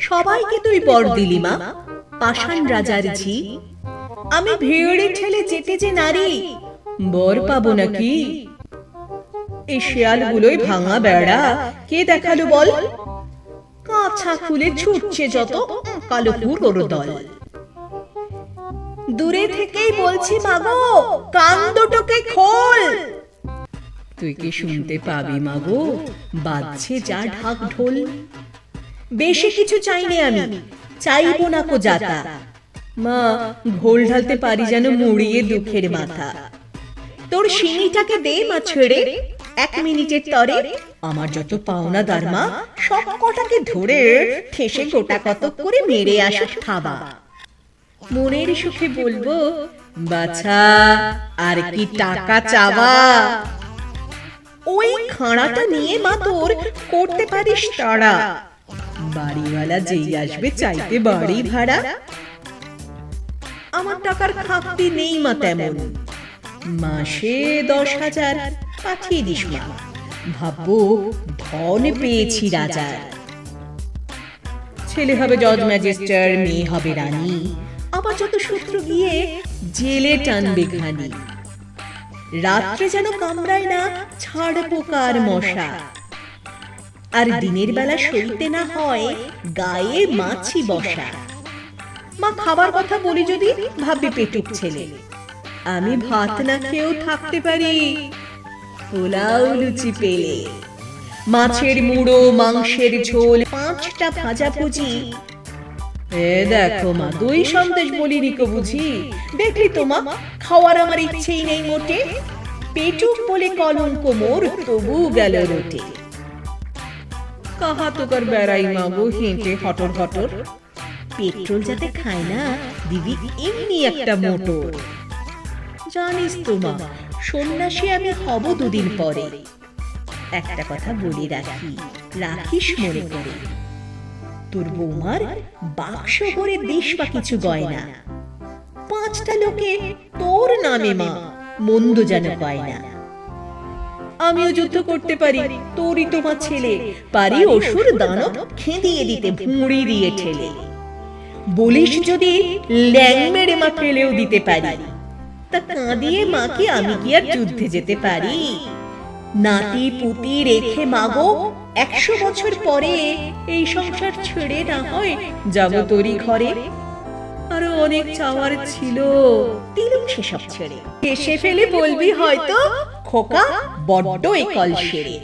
সবাইকে তুই পর দিলি মা। পাষাণ রাজার ঝি। আমি ভিড়ে ঠেলে যেতে যে নারী। বর পাবো নাকি? এই শেয়ালগুলোই ভাঙা বেড়া। কে দেখাল বল? কাছা খুলে ছুটছে যত কালো পুরোর দল। দূরে থেকেই বলছি মাগো কান দুটোকে খোল! তুই কি শুনতে পাবি মাগো? বাজছে যা ঢাক ঢোল। বেশি কিছু চাইনি আমি। চাইব না কো যাতা। মা ঘোল ঢালতে পারি যেন মুড়িয়ে দুঃখের মাথা। তোর সিঁড়িটাকে দে মা ছেড়ে। এক মিনিটের তরে। আমার যত পাওনা দারমা সব কটাকে ধরে ঠেসে গোটা কতক করে মেরে আসা খাবা মনের সুখে বলব বাছা আর কি টাকা চাওয়া? ওই খাঁড়াটা নিয়ে মা তোর করতে পারিস তাড়া বাড়িওয়ালা যেই আসবে চাইতে বাড়ি ভাড়া। আমার টাকার খাপটি নেই মা তেমন। মাসে দশ হাজার পাঠিয়ে দিস মা। ভাববো ধন পেয়েছি রাজার ছেলে হবে জজ ম্যাজিস্টার মেয়ে হবে রানী। আবার যত সূত্র গিয়ে জেলে টানবে খানি। রাত্রে যেন কামড়ায় না ছাড় পোকার মশা? আর দিনের বেলা সইতে না হয় গায়ে মাছি বসা। মা খাবার কথা বলি যদি ভাববে পেটুক ছেলে। আমি ভাত না খেয়েও থাকতে পারি। পোলাও লুচি পেলে। মাছের মুড়ো মাংসের ঝোল পাঁচটা ভাজা ভুজি এ দেখো মা দুই সন্দেশ বলিনি কো বুঝি দেখলি তো মা খাওয়ার আমার ইচ্ছেই নেই মোটে। পেটুক বলে কলঙ্ক মোর তবু গেল রোটে। কাহা তোকার বেড়াই মাগো, হেঁটে হটর হটর। পেট্রোল যাতে খায় না দিদি এমনি একটা মোটর। জানিস তো মা, সন্ন্যাসী আমি হব দুদিন পরে। একটা কথা বলে রাখি, রাখিস মনে করে। তোর বৌমার বাক্স ভরে দেশ বা কিছু গয়না। পাঁচটা লোকে তোর নামে মা। মন্দ যেন পায় না। আমিও যুদ্ধ করতে পারি, তোরই তোমার ছেলে। পারি অসুর দানব খেদিয়ে দিতে, ভুঁড়ি দিয়ে ঠেলে। বলিস যদি, ল্যাং মেরে মা ফেলেও দিতে পারি। তা কাঁদিয়ে মাকে আমি কি আর যুদ্ধে যেতে পারি? নাতি পুতি রেখে মাগো, একশো বছর পরে এই সংসার ছেড়ে না হয়, যাব তোরই ঘরে। আরও অনেক চাওয়ার ছিল। দিলুম সেসব ছেড়ে। এসে ফেলে বলবি হয়তো খোকা বড্ড একল কল সেরে